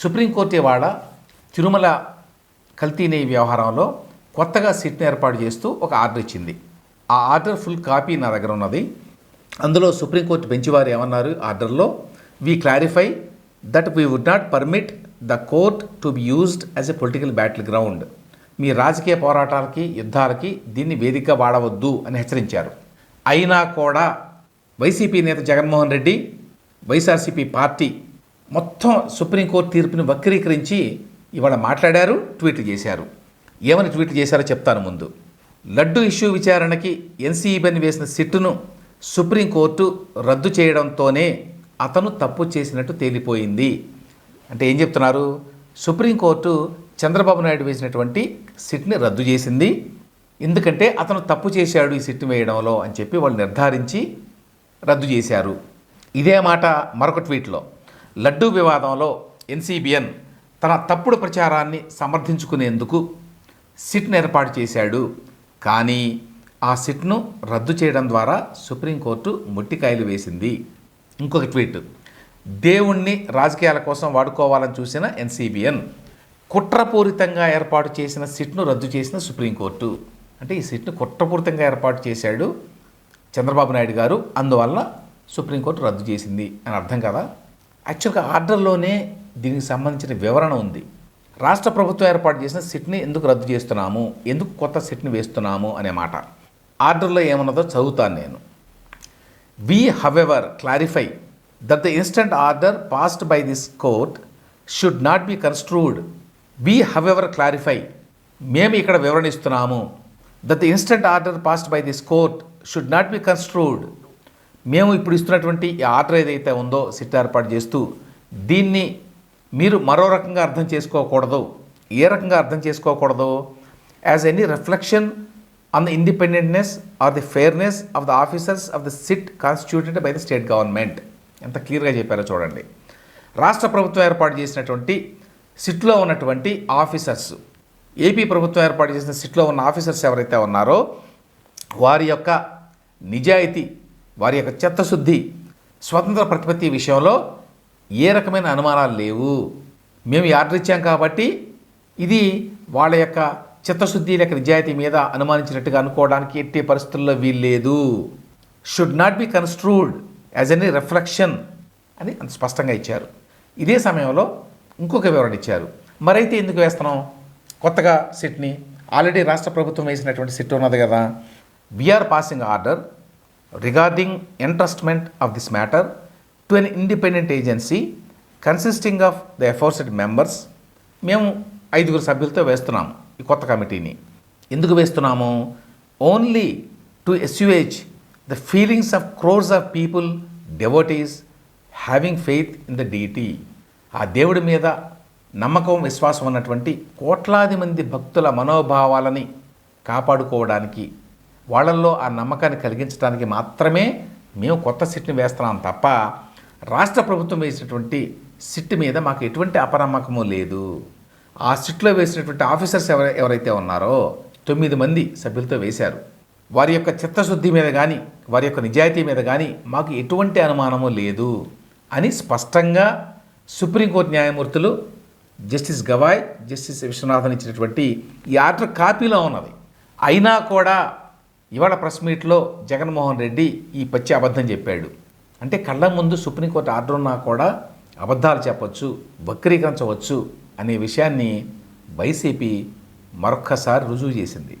Supreme court ఇవాళ తిరుమల కల్తీ వ్యవహారంలో కొత్తగా సిట్ని ఏర్పాటు చేస్తూ ఒక ఆర్డర్ ఇచ్చింది. ఆ ఆర్డర్ ఫుల్ కాపీ నా దగ్గర ఉన్నది. అందులో సుప్రీంకోర్టు బెంచ్ వారు ఏమన్నారు ఆర్డర్లో? We clarify that we would not permit the court to be used as a political battle ground మీ రాజకీయ పోరాటాలకి యుద్ధాలకి దీన్ని వేదిక వాడవద్దు అని హెచ్చరించారు. అయినా కూడా వైసీపీ నేత జగన్మోహన్ రెడ్డి వైఎస్ఆర్సీపీ పార్టీ మొత్తం సుప్రీంకోర్టు తీర్పుని వక్రీకరించి ఇవాళ మాట్లాడారు ట్వీట్లు చేశారు. ఏమని ట్వీట్ చేశారో చెప్తాను ముందు. లడ్డు ఇష్యూ విచారణకి ఎన్సీఈబీని వేసిన సిట్టును సుప్రీంకోర్టు రద్దు చేయడంతోనే అతను తప్పు చేసినట్టు తేలిపోయింది. అంటే ఏం చెప్తున్నారు? సుప్రీంకోర్టు చంద్రబాబు నాయుడు వేసినటువంటి సిట్ని రద్దు చేసింది. ఎందుకంటే అతను తప్పు చేశాడు ఈ సిట్ వేయడంలో అని చెప్పి వాళ్ళు నిర్ధారించి రద్దు చేశారు. ఇదే మాట మరొక ట్వీట్లో. లడ్డూ వివాదంలో ఎన్సీబీఎన్ తన తప్పుడు ప్రచారాన్ని సమర్థించుకునేందుకు సిట్ను ఏర్పాటు చేశాడు. కానీ ఆ సిట్ను రద్దు చేయడం ద్వారా సుప్రీంకోర్టు ముట్టికాయలు వేసింది. ఇంకొక ట్వీట్. దేవుణ్ణి రాజకీయాల కోసం వాడుకోవాలని చూసిన ఎన్సీబీఎన్ కుట్రపూరితంగా ఏర్పాటు చేసిన సిట్ను రద్దు చేసిన సుప్రీంకోర్టు. అంటే ఈ సిట్ను కుట్రపూరితంగా ఏర్పాటు చేశాడు చంద్రబాబు నాయుడు గారు. అందువల్ల సుప్రీంకోర్టు రద్దు చేసింది అని అర్థం కదా? యాక్చువల్గా ఆర్డర్లోనే దీనికి సంబంధించిన వివరణ ఉంది. రాష్ట్ర ప్రభుత్వం ఏర్పాటు చేసిన సిట్ని ఎందుకు రద్దు చేస్తున్నాము? ఎందుకు కొత్త సిట్ని వేస్తున్నాము అనే మాట. ఆర్డర్లో ఏమన్నదో చదువుతాను నేను. We however clarify that the instant order passed by this court should not be construed we however clarify మేము ఇక్కడ వివరణిస్తున్నాము that the instant order passed by this court should not be construed మేము ఇప్పుడు ఇస్తున్నటువంటి ఈ ఆర్డర్ ఏదైతే ఉందో SIT ఏర్పాటు చేస్తూ దీన్ని మీరు మరో రకంగా అర్థం చేసుకోకూడదు ఏ రకంగా అర్థం చేసుకోకూడదు? As any reflection on the independentness or the fairness of the officers of the SIT constituted by the state government ఎంత క్లియర్గా చెప్పారో చూడండి. రాష్ట్ర ప్రభుత్వం ఏర్పాటు చేసినటువంటి సిట్లో ఉన్నటువంటి ఆఫీసర్స్ ఏపీ ప్రభుత్వం ఏర్పాటు చేసిన సిట్లో ఉన్న ఆఫీసర్స్ ఎవరైతే ఉన్నారో వారి యొక్క నిజాయితీ వారి యొక్క చిత్తశుద్ధి స్వతంత్ర ప్రతిపత్తి విషయంలో ఏ రకమైన అనుమానాలు లేవు. మేము ఆర్డర్ ఇచ్చాం కాబట్టి ఇది వాళ్ళ యొక్క చిత్తశుద్ధి లేక నిజాయితీ మీద అనుమానించినట్టుగా అనుకోవడానికి ఎట్టి పరిస్థితుల్లో వీల్లేదు. Should not be construed as any reflection అని అంత స్పష్టంగా ఇచ్చారు. ఇదే సమయంలో ఇంకొక వివరణ ఇచ్చారు. మరైతే ఎందుకు వేస్తున్నాం? కొత్తగా సిట్ని ఆల్రెడీ రాష్ట్ర ప్రభుత్వం వేసినటువంటి సిట్ ఉన్నది కదా. We are passing order regarding entrustment of this matter to an independent agency consisting of the aforesaid members మేము ఐదుగురు సభ్యులతో వేస్తున్నాము ఈ కొత్త కమిటీని. ఎందుకు వేస్తున్నాము? Only to assuage the feelings of crores of people devotees having faith in the deity ఆ దేవుడి మీద నమ్మకం విశ్వాసం ఉన్నటువంటి కోట్లాది మంది భక్తుల మనోభావాలని కాపాడుకోవడానికి వాళ్ళల్లో ఆ నమ్మకాన్ని కలిగించడానికి మాత్రమే మేము కొత్త సిట్ని వేస్తున్నాం తప్ప రాష్ట్ర ప్రభుత్వం వేసినటువంటి సిట్ మీద మాకు ఎటువంటి అపనమ్మకము లేదు. ఆ సిట్లో వేసినటువంటి ఆఫీసర్స్ ఎవర ఎవరైతే ఉన్నారో తొమ్మిది మంది సభ్యులతో వేశారు. వారి యొక్క చిత్తశుద్ధి మీద కానీ వారి యొక్క నిజాయితీ మీద కానీ మాకు ఎటువంటి అనుమానము లేదు అని స్పష్టంగా సుప్రీంకోర్టు న్యాయమూర్తులు జస్టిస్ గవాయ్ జస్టిస్ విశ్వనాథన్ ఇచ్చినటువంటి ఈ ఆర్డర్ కాపీలో ఉన్నది. అయినా కూడా ఇవాళ ప్రెస్ మీట్లో జగన్మోహన్ రెడ్డి ఈ పచ్చి అబద్ధం చెప్పాడు. అంటే కళ్ళ ముందు సుప్రీంకోర్టు ఆర్డర్ ఉన్నా కూడా అబద్ధాలు చెప్పొచ్చు వక్రీకరించవచ్చు అనే విషయాన్ని వైసీపీ మరొక్కసారి రుజువు చేసింది.